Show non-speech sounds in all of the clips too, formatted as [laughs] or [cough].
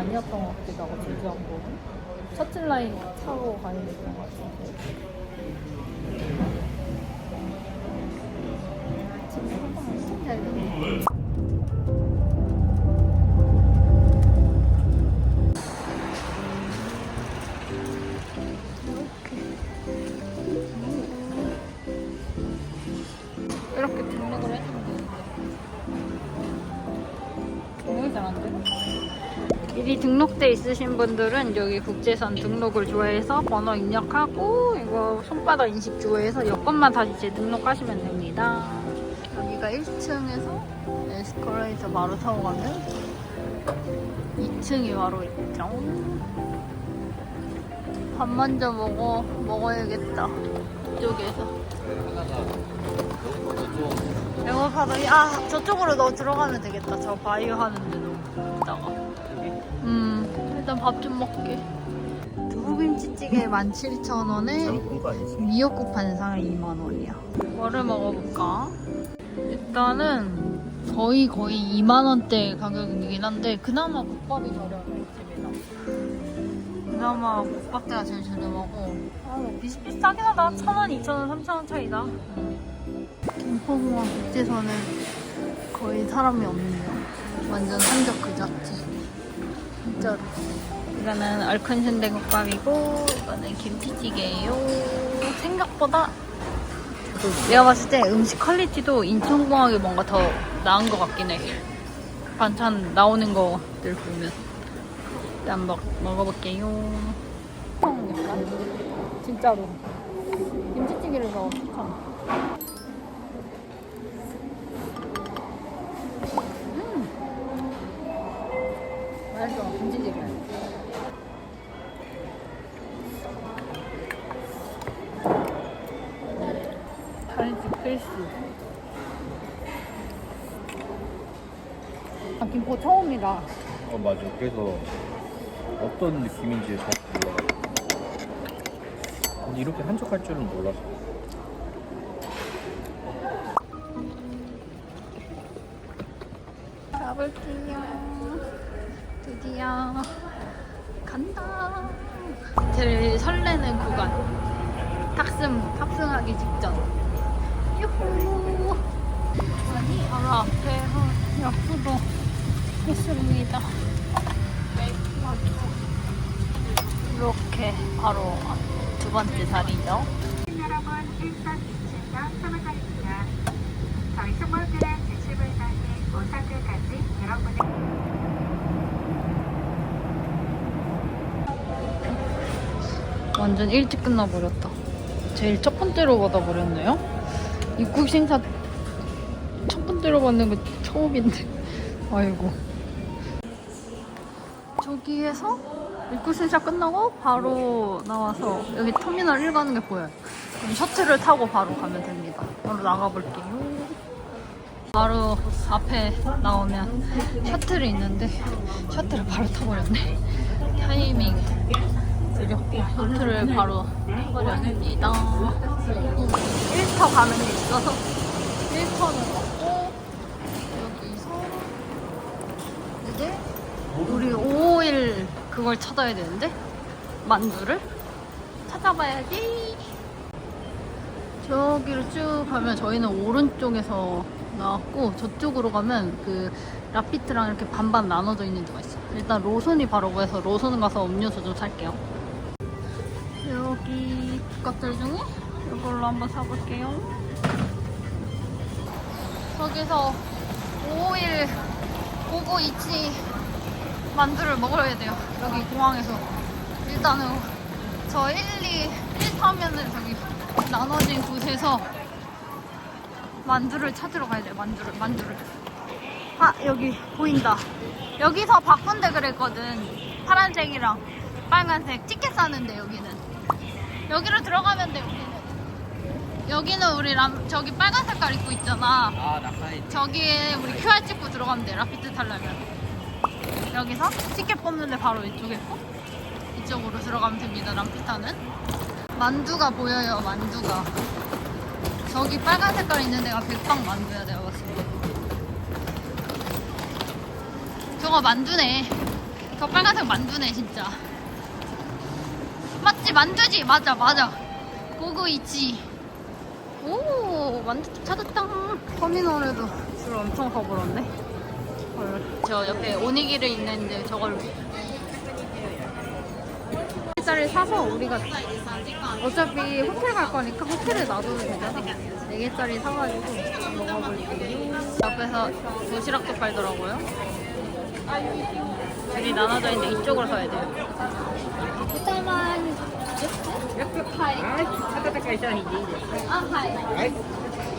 아니었던 것 같기도 하고 제주항공은. 셔틀 라인 타고 가야 됐던 것 같은데 지금 한번 엄청 잘 됐네 20대 있으신 분들은 여기 국제선 등록을 조회해서 번호 입력하고 이거 손바닥 인식 조회해서 여권만 다시 재등록하시면 됩니다. 여기가 1층에서 에스컬레이터 바로 타고 가면 2층이 바로 있죠. 밥 먼저 먹어 먹어야겠다. 이쪽에서. 배고파도 아 저쪽으로 너 들어가면 되겠다. 저 바이오 하는 데로 있다가. 음 일단 밥좀 먹게. 두부김치찌개 17,000원에 미역국 반상 2만원이야. 뭐를 먹어볼까? 일단은 거의 거의 2만원대 가격이긴 한데 그나마 국밥이 저렴해 이 집이랑. 그나마 국밥대가 제일 저렴하고 아, 뭐 비슷비슷하긴 하다. 1,000원, 2,000원, 3,000원 차이다. 김포공항 국제선은 거의 사람이 없네요. 완전 한적 그 자체. 진짜로. 이거는 얼큰 순대국밥이고 이거는 김치찌개예요. 생각보다 내가 봤을 때 음식 퀄리티도 인천공항이 뭔가 더 나은 것 같긴 해. 반찬 나오는 거들 보면. 일단 먹, 먹어볼게요. 진짜로. 김치찌개를 넣어 그래서 어떤 느낌인지 잘 몰라 근데 이렇게 한적할 줄은 몰랐어 가볼게요. 드디어 간다. 제일 설레는 구간. 탑승, 탑승하기 직전. 유후. 아니, 바로 앞에 약수도 있습니다. 이렇게 바로 두 번째 자리죠. 여러분 일선 2층역 사무장입니다. 저희 승무원들은 지침을상의 오사크까지 여러분의 완전 일찍 끝나버렸다. 제일 첫 번째로 받아버렸네요. 입국 심사 첫 번째로 받는 거 처음인데. [laughs] 아이고. 저기에서 입국 심사 끝나고 바로 나와서 여기 터미널 1 가는 게 보여요. 그럼 셔틀을 타고 바로 가면 됩니다. 바로 나가볼게요. 바로 앞에 나오면 셔틀이 있는데 셔틀을 바로 타버렸네. 타이밍 느렸고 셔틀을 바로 타버렸습니다. 1터 가는 게 있어서 1터는 먹고 여기서 이제 우리 5일 그걸 찾아야 되는데 만두를 찾아봐야지. 저기를 쭉 가면 저희는 오른쪽에서 나왔고 저쪽으로 가면 그 라피트랑 이렇게 반반 나눠져 있는 데가 있어. 일단 로손이 바로 보여서 로손 가서 음료수 좀 살게요. 여기 국밥들 중에 이걸로 한번 사볼게요. 저기서 5일 고고 이치 만두를 먹어야 돼요. 여기 공항에서. 일단은 저 1, 2, 1타면은 저기 나눠진 곳에서 만두를 찾으러 가야 돼요. 만두를, 만두를. 아, 여기 보인다. 여기서 바꾼데 그랬거든. 파란색이랑 빨간색 티켓 사는데 여기는. 여기로 들어가면 돼, 여기는. 여기는 우리 람, 저기 빨간 색깔 입고 있잖아. 아 낙하해 저기에 우리 QR 찍고 들어가면 돼. 라피드 타려면. 여기서 티켓 뽑는데 바로 이쪽에 있고 이쪽으로 들어가면 됩니다. 람피타는. 만두가 보여요. 만두가. 저기 빨간 색깔 있는 데가 백빵 만두야 내가 봤을 때. 저거 만두네. 저 빨간색 만두네 진짜. 맞지 만두지 맞아 맞아. 고고 있지. 오 만두 찾았다. 터미널에도 줄 엄청 서버렸네. 헐. 저 옆에 오니기를 있는데 저걸 짜리 사서 우리가 어차피 호텔 갈 거니까 호텔에 놔둬도 되잖아. 4개짜리 사가지고 먹어볼게요. 옆에서 도시락도 팔더라고요. 줄이 나눠져 있는데 이쪽으로 서야 돼요. 일단은 温かい商品でいいですかあ、はい。はい。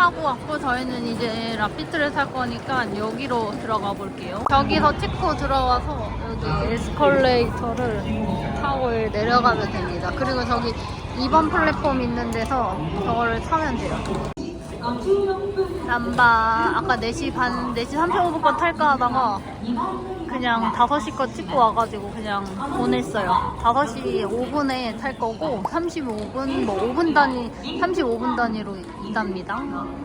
사고 왔고 저희는 이제 라피트를 살 거니까 여기로 들어가 볼게요. 저기서 찍고 들어와서 여기 에스컬레이터를 타고 내려가면 됩니다. 그리고 저기 2번 플랫폼 있는 데서 저거를 타면 돼요. 남바 아까 4시 반, 4시 35분 탈까 하다가 그냥 5시 거 찍고 와가지고 그냥 보냈어요. 5시 5분에 탈 거고 35분, 뭐 5분 단위, 35분 단위로 있답니다.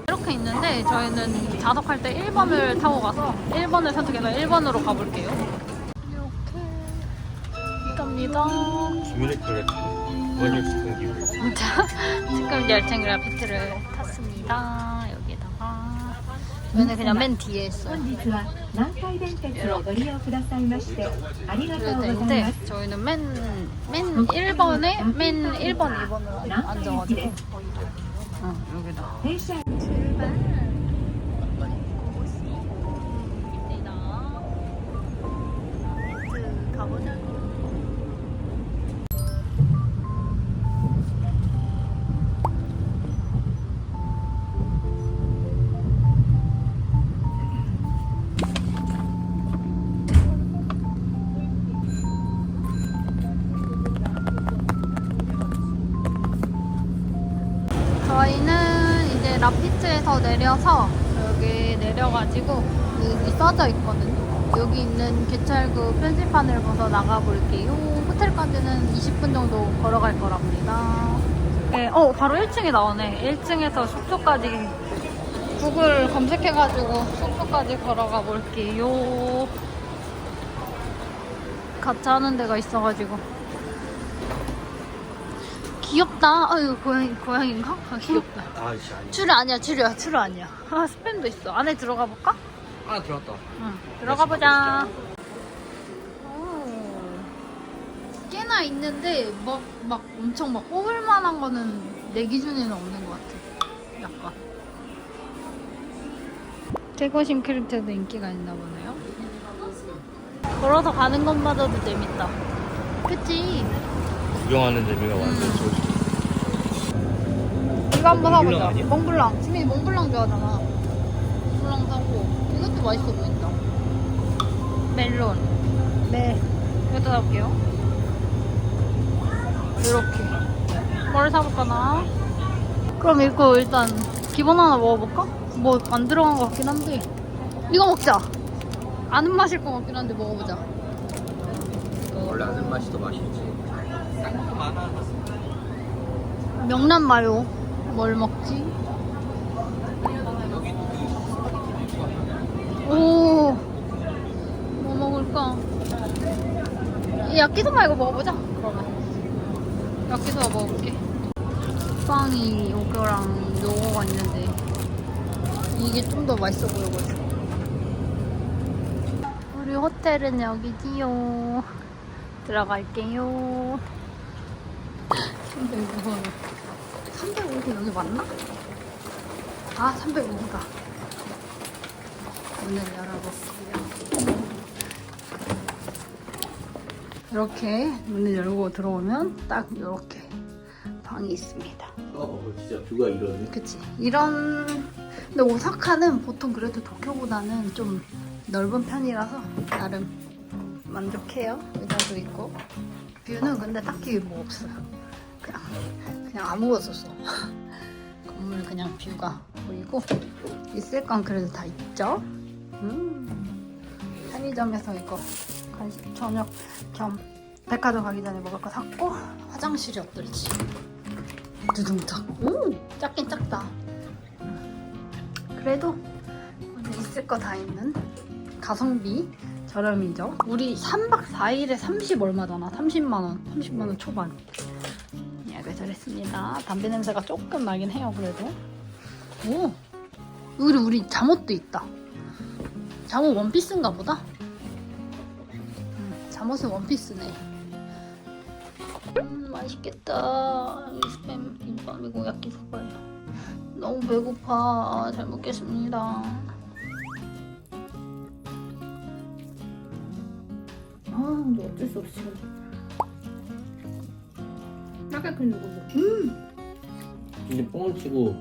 이렇게 있는데 저희는 좌석할 때 1번을 타고 가서 1번을 선택해서 1번으로 가볼게요. 이렇게 있답니다. 원유 [laughs] 지금 열창 라피트를 탔습니다. 여기다가 저희는 그냥 맨 뒤에 있어요. 本日は南海電鉄をご利用くださいましてありがとうございま 근데 す 저희는 맨, 맨 1번에 맨 1번, 2번으로 앉아가지고 응, 여기다 電車 라피트에서 내려서 여기 내려가지고 여기 써져 있거든요. 여기 있는 개찰구 표지판을 보서 나가볼게요. 호텔까지는 20분 정도 걸어갈 거랍니다. 네, 어, 바로 1층에 나오네. 1층에서 숙소까지 구글 검색해가지고 숙소까지 걸어가 볼게요. 같이 하는 데가 있어가지고. 귀엽다. 아유, 고양이, 고양인가? 아, 귀엽다. 아씨 아니 추루 아니야, 추루야, 추루 아니야. 아, 스팸도 있어. 안에 들어가 볼까? 아 들어왔다. 응. 들어가 보자. 꽤나 있는데, 막, 막 엄청 막 뽑을 만한 거는 내 기준에는 없는 것 같아. 약간. 태거심 캐릭터도 인기가 있나 보네요. 걸어서 가는 것마저도 재밌다. 그치? 구경하는 재미가 완전 좋지 이거 한번 사보자. 아니야? 몽블랑. 지민이 몽블랑 좋아하잖아. 몽블랑 사고. 이것도 맛있어 보인다. 멜론. 네. 이것도 사볼게요. 이렇게. 뭘 사볼까나? 그럼 이거 일단 기본 하나 먹어볼까? 뭐 안 들어간 것 같긴 한데. 이거 먹자. 아는 맛일 것 같긴 한데 먹어보자. 원래 아는 맛이 더 맛있지 명란 마요. 뭘 먹지? 오, 뭐 먹을까? 이 야끼소바 이거 먹어보자. 그러면 야끼소바 먹어볼게. 빵이 요거랑 요거가 있는데 이게 좀 더 맛있어 보여가지고. 우리 호텔은 여기지요. 들어갈게요. [laughs] 305번. 305번 여기 맞나? 아, 305다. 문을 열어볼게요. 이렇게 문을 열고 들어오면 딱 이렇게 방이 있습니다. 어 진짜 뷰가 이러네 그치? 이런 근데 오사카는 보통 그래도 도쿄보다는 좀 넓은 편이라서 나름 만족해요. 의자도 있고. 뷰는 근데 딱히 뭐 없어요. 그냥 그냥 아무것도 없어. [laughs] 건물 그냥 뷰가 보이고 있을 건 그래도 다 있죠. 음. 편의점에서 이거 간식 저녁 겸 백화점 가기 전에 먹을 거 샀고 화장실이 어떨지. 두둥탁. 음, 작긴 작다. 그래도 있을 거 다 있는 가성비 저렴이죠. 우리 3박 4일에 30 얼마잖아. 30만 원, 30만 원 초반. 예약을 잘했습니다. 담배 냄새가 조금 나긴 해요. 그래도. 오, 우리 우리 잠옷도 있다. 잠옷 원피스인가 보다. 음, 잠옷은 원피스네. 음, 맛있겠다. 이 스팸 김밥이고 야끼소바예요. 너무 배고파. 잘 먹겠습니다. 아, 근데 어쩔 수 없이. 약간 큰 누구 음, 이제 뻥을 치고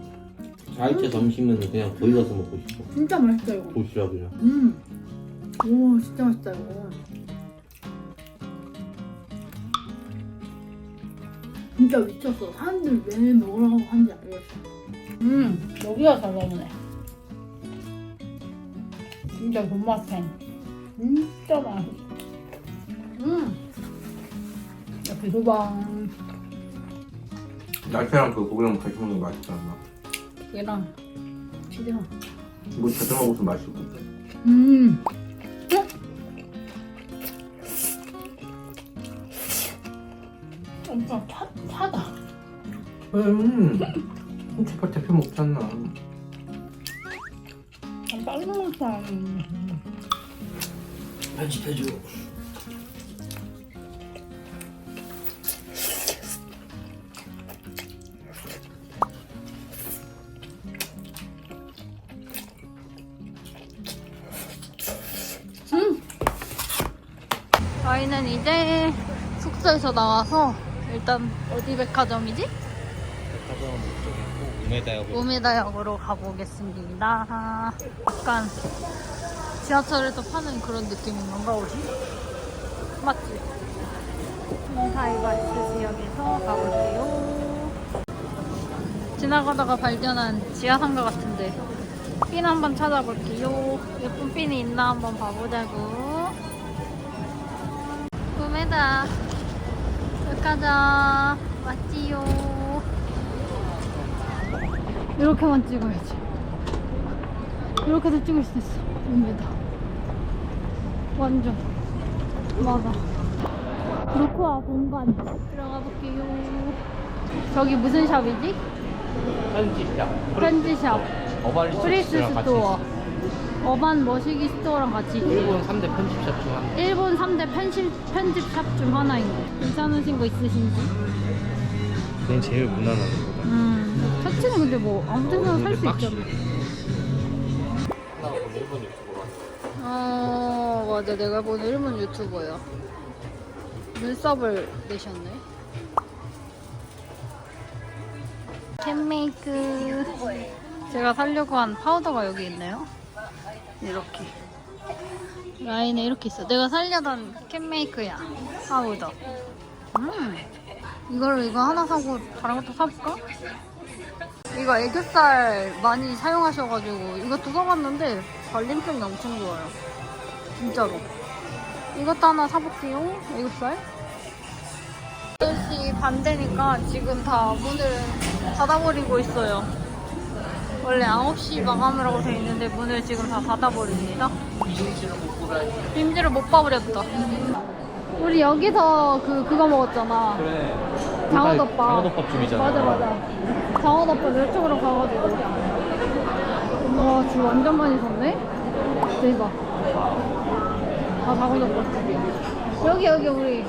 4일째 점심은 그냥 거기 가서 먹고 싶어 진짜 맛있다 이거. 도시락이랑 음, 오, 진짜 맛있다 이거. 진짜 미쳤어. 사람들 왜 먹으라고 하는지 알겠어. 음, 여기가 잘 먹네. 진짜 존맛탱. 진짜 맛있어. 음, 옆에 소방. 야채랑 그 고기랑 같이 먹는 게 맛있지 않나? 얘랑 치즈랑. 뭐 자주 먹어서 맛있고 음. 엄청 차, 차다. 음 홍치파 대표 먹잖아 빨리 먹자. 편집해줘 저희는 이제 숙소에서 나와서 일단 어디 백화점이지? 백화점 목적이고 우메다역으로 우메다역으로 가보겠습니다. 약간 지하철에서 파는 그런 느낌인 건가 어디? 맞지? 사이버스 지역에서 가볼게요. 지나가다가 발견한 지하상가 같은데 핀 한번 찾아볼게요. 예쁜 핀이 있나 한번 봐보자고. 우메다 백화점 맞지요. 이렇게만 찍어야지. 이렇게도 찍을 수 있어. 입니다. 완전. 맞아. 루크와 공간. 들어가 볼게요. 저기 무슨 샵이지? 편집샵 편지샵. 어바리스 프리스 스토어. 어반 머시기 스토어랑 같이. 일본 3대 편집샵 중 하나 일본 3대 편집, 편집샵 중 하나인데. 괜찮으신 거 있으신지? 그냥 제일 무난한 거다 음. 셔츠는 근데 뭐 아무 데나 살수 근데 있잖아. 일본 유튜버 어 맞아 내가 본 일본 유튜버야 눈썹을 내셨네 캔메이크 제가 살려고 한 파우더가 여기 있네요 이렇게 라인에 이렇게 있어 내가 살려던 캔메이크야 파우더 음 이걸 이거 하나 사고 다른 것도 사볼까? 이거 애교살 많이 사용하셔가지고 이것도 써봤는데 발림성이 엄청 좋아요. 진짜로. 이것도 하나 사볼게요. 애교살. 8시 반대니까 지금 다 문을 닫아버리고 있어요. 원래 9시 마감이라고 돼 있는데 문을 지금 다 닫아버립니다. 임지를 못 봐버렸다. 우리 여기서 그, 그거 먹었잖아. 그래 장어덮밥. 장어덮밥 집이잖아 맞아 맞아. 장어덮밥 이쪽으로 가가지고. 와, 줄 완전 많이 섰네. 대박. 다 장어덮밥. 여기 여기 우리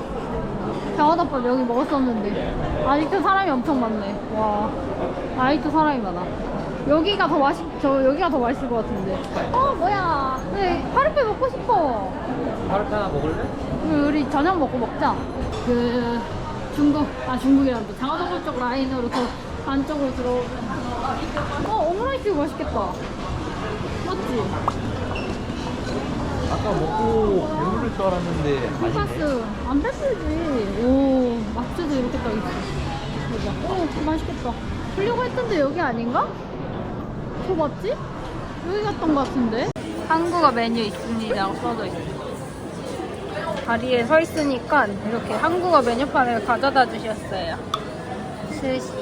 장어덮밥 여기 먹었었는데 아직도 사람이 엄청 많네. 와, 아직도 사람이 많아. 여기가 더 맛있, 저 여기가 더 맛있을 것 같은데. 어 뭐야? 네, 파르페 먹고 싶어. 파르페 하나 먹을래? 우리, 우리 저녁 먹고 먹자. 그 중국 아 중국이란다. 장어덮밥 쪽 라인으로 더 안쪽으로 들어오면 어 오므라이스 맛있겠다. 맞지? 아까 먹고 배부를 줄 알았는데. 돈가스 안 뺐지. 오 막주도 이렇게 떠 있어. 대박. 오 맛있겠다. 보려고 했던데 여기 아닌가? 저 맞지? 여기 갔던 것 같은데. 한국어 메뉴 있습니다. 써져 있어. 다리에 서 있으니까 이렇게 한국어 메뉴판을 가져다 주셨어요. 스시.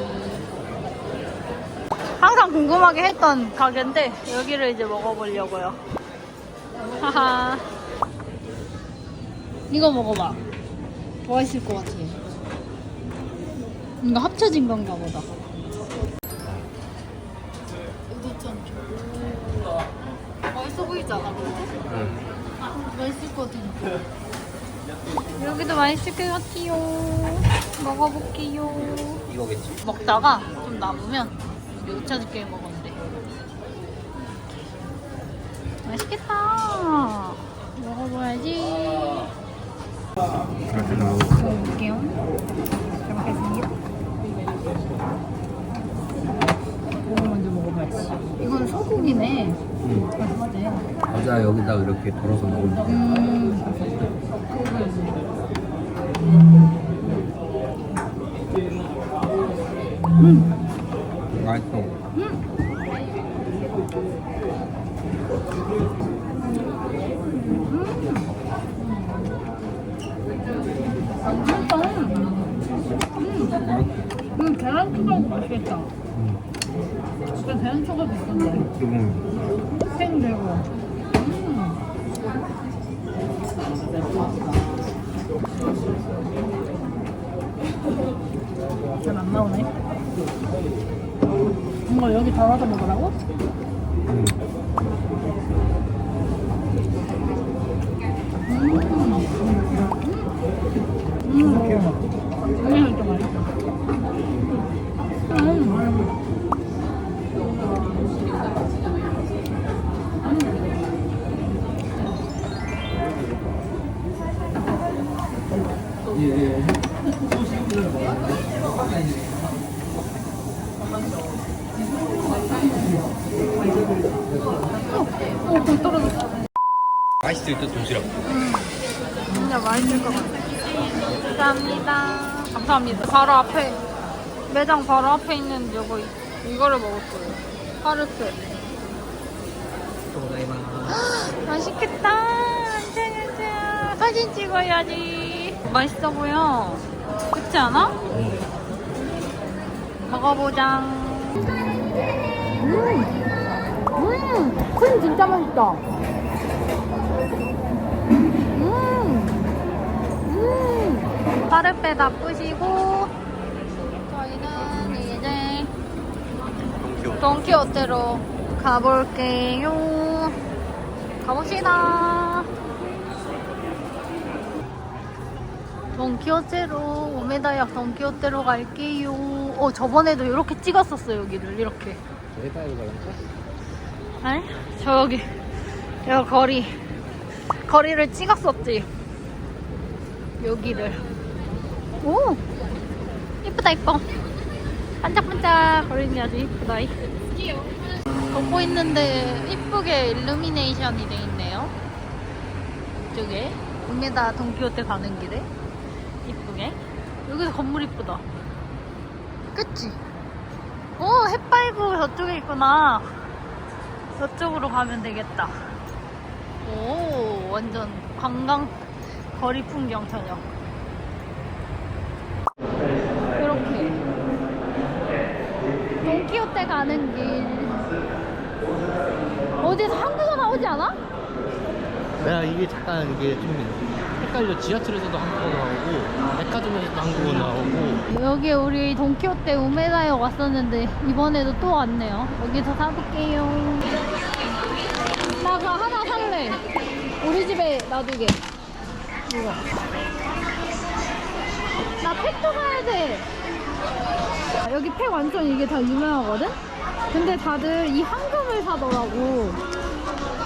항상 궁금하게 했던 가게인데 여기를 이제 먹어보려고요. 하하. 이거 먹어봐. 맛있을 것 같아. 이거 합쳐진 건가 보다. 여기도 맛있을 것 같아요. 먹어볼게요. 이거겠지? 먹다가 좀 남으면 여기 오차즈게 먹었는데. 맛있겠다. 먹어봐야지. 먹어볼게요. 잘 먹겠습니다. 이거 먼저 먹어봐야지. 이건 소고기네. 응. 맛있대. 과자 여기다 이렇게 덜어서 먹으면 돼. 음. 맛있어. 맛있다. 음, 계란 초밥도 맛있겠다. 응. 진짜 계란 초밥 비싼데. 응. 생 되고. 음. 잘 안 나오네. 이거 여기 덜어서 먹으라고? 응. 음. 이게 진짜 맛있어. 음. 어, 공 떨어졌어. 맛있을 듯 도시락. 진짜 맛있을 것 같아요. 감사합니다. 감사합니다. 바로 앞에, 매장 바로 앞에 있는 이거, 이거를 먹었어요. 파르페. [gasps] 맛있겠다. 짠짠짠. 사진 찍어야지. 맛있어 보여. 그렇지 않아? 먹어보자. 음! 음! 크림 진짜 맛있다. 음! 음! 파르페 다 뿌시고 돈키호테로 가볼게요. 가봅시다. 돈키호테로 오메다역 돈키호테로 갈게요. 어 저번에도 이렇게 찍었었어 여기를 이렇게. 아니 저기 여 거리 거리를 찍었었지. 여기를. 오 이쁘다 이뻐. 반짝반짝 거리는 아주 이쁘다. 걷고 있는데 이쁘게 일루미네이션이 돼 있네요. 이쪽에 동메다 동키호테 가는 길에 이쁘게. 여기서 건물 이쁘다. 그치? 오 햇발구 저쪽에 있구나. 저쪽으로 가면 되겠다. 오 완전 관광 거리 풍경 저녁. 이렇게 가는 길. 어디서 한국어 나오지 않아? 야 이게 잠깐 이게 좀 헷갈려 지하철에서도 한국어 나오고 백화점에서도 한국어 나오고 여기 우리 돈키호테 우메다역 왔었는데 이번에도 또 왔네요. 여기서 사볼게요. 나 그거 하나 살래. 우리 집에 놔두게. 이거. 나 팩도 사야 돼. 여기 팩 완전 이게 다 유명하거든? 근데 다들 이 황금을 사더라고.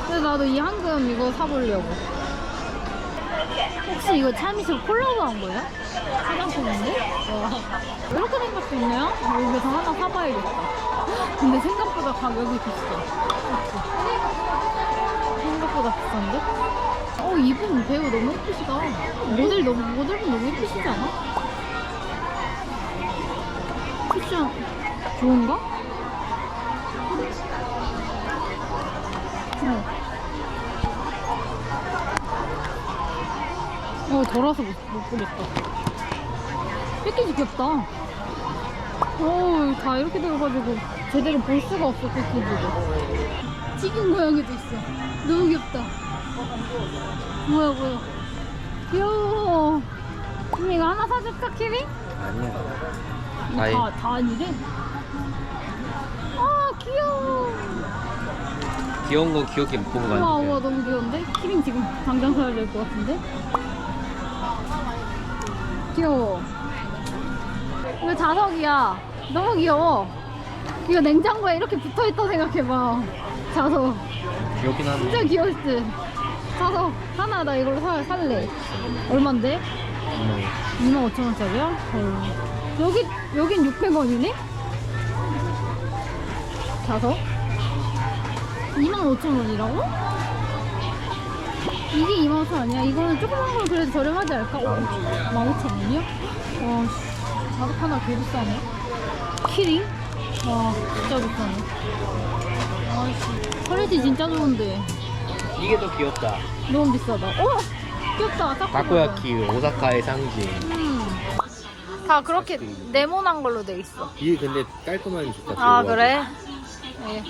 그래서 나도 이 황금 이거 사보려고. 혹시 이거 참이슬 콜라보 한 거예요? 화장품인데? 와. 이렇게 생길 수 있네요? 여기서 하나 사봐야겠다. 근데 생각보다 가격이 비싸. 생각보다 비싼데? 어, 이분 배우 너무 예쁘시다. 모델 너무 모델분 너무 예쁘시지 않아? 쿠션 좋은가? 어. 어, 덜어서 못, 못 보겠다. 패키지 귀엽다. 어, 다 이렇게 들어가지고 제대로 볼 수가 없어, 패키지를. 튀긴 고양이도 있어. 너무 귀엽다. 뭐야, 뭐야. 귀여워. 그럼 이거 하나 사줄까, 키위? 아니야. 다, 다, 다 아니래? 아, 귀여워. 귀여운 거 귀엽게 못 보고 우와, 가는데. 우와, 너무 귀여운데? 키링 지금 당장 사야 될 것 같은데? 귀여워. 이거 자석이야. 너무 귀여워. 이거 냉장고에 이렇게 붙어 있다 생각해봐. 자석. 귀엽긴 한데. 진짜 귀여울 듯. 자석 하나 나 이걸로 사, 살래. 얼만데? 25,000원짜리야? 여기, 여긴 600원이네? 자석? 25,000원이라고? 이게 25,000원이야? 이거는 조그만 건 그래도 저렴하지 않을까? 어, 15,000원이야? 와, 씨, 자석 하나 개 비싸네. 키링? 와, 진짜 비싸네. 아씨, 퀄리티 진짜 좋은데. 이게 더 귀엽다. 너무 비싸다. 어? 귀엽다. 타코야키. 타코야키 오사카의 상징. 음. 다 그렇게 네모난 걸로 돼 있어. 이게 근데 깔끔하니 좋다. 아 들고 그래? 네.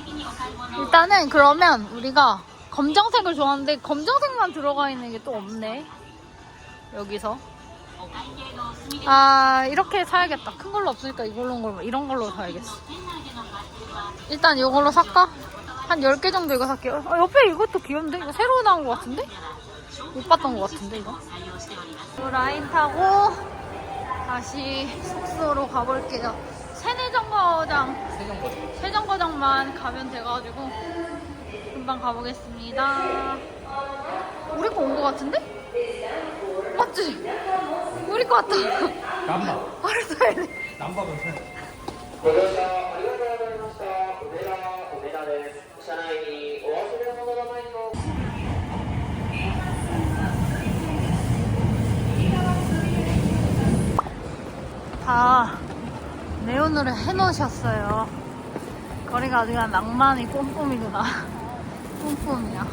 일단은 그러면 우리가 검정색을 좋아하는데 검정색만 들어가 있는 게 또 없네. 여기서. 아 이렇게 사야겠다. 큰 걸로 없으니까 이걸로 걸 이런 걸로 사야겠어. 일단 이걸로 살까? 한 10개 정도 이거 살게요. 아, 옆에 이것도 귀여운데? 이거 새로 나온 것 같은데? 못 봤던 것 같은데 이거? 이 라인 타고 다시 숙소로 가볼게요. 세내정거장, 세정거장만 가면 돼가지고 금방 가보겠습니다. 우리 거 온 거 같은데? 맞지? 우리 거 같다. 남바. [laughs] 바로 사야 돼. 남바가 사. ご乗車ありがとうございました。梅田、梅田です。車内に 다 네온으로 해놓으셨어요. 거리가 아주 그냥 낭만이 뿜뿜이구나. [laughs] 뿜뿜이야.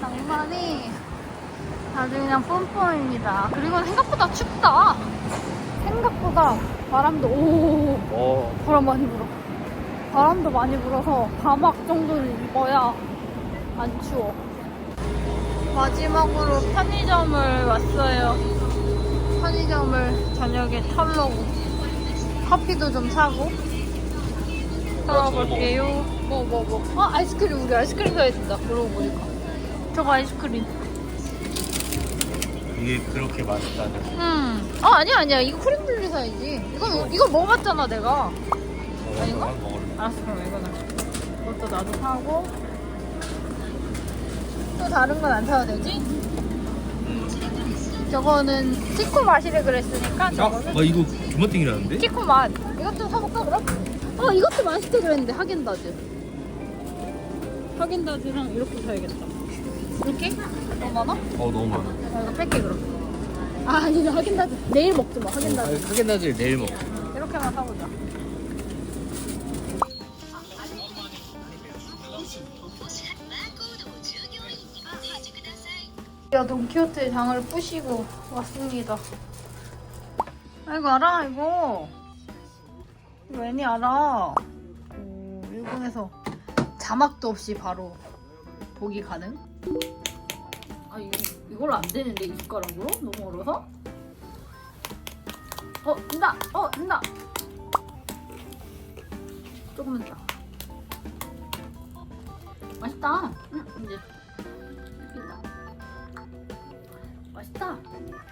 낭만이 아주 그냥 뿜뿜입니다. 그리고 생각보다 춥다. 생각보다 바람도 오 어, 바람 많이 불어. 바람도 많이 불어서 가막 정도를 입어야 안 추워. 마지막으로 편의점을 왔어요. 편의점을 저녁에 털러고 커피도 좀 사고 털어볼게요. 뭐 뭐 뭐? 어 아이스크림 우리 아이스크림 사야 된다. 그러고 보니까 저거 아이스크림. 이게 그렇게 맛있다는. 음. 아 아니야 아니야 이거 크림 블리 사야지. 이거 이거 먹어봤잖아 내가. 아닌가? 먹을래. 알았어 그럼 이거는 이것도 나도 사고 또 다른 건 안 사도 되지? 저거는 치코 맛이래 그랬으니까 저거는 아 이거 주먹ting이라는데? 치코 맛 이것도 사볼까 그럼? 어 이것도 맛있대 그랬는데 하겐다즈 하겐다즈랑 이렇게 사야겠다 이렇게? 너무 많아? 어 너무 많아. 아, 이거 뺄게 그럼 아 아니 나 하겐다즈 내일 먹지 마 하겐다즈 하겐다즈 내일 먹. 이렇게만 사보자. 야, 돈키호테 장을 부시고 왔습니다. 아, 이거 알아, 이거. 이거 애니 알아. 오, 일본에서 자막도 없이 바로 보기 가능? 아, 이거, 이걸로 안 되는데, 이 숟가락으로? 너무 어려서? 어, 된다! 어, 된다! 조금만 더. 맛있다. 응, 이제. 맛있다. 맛있다.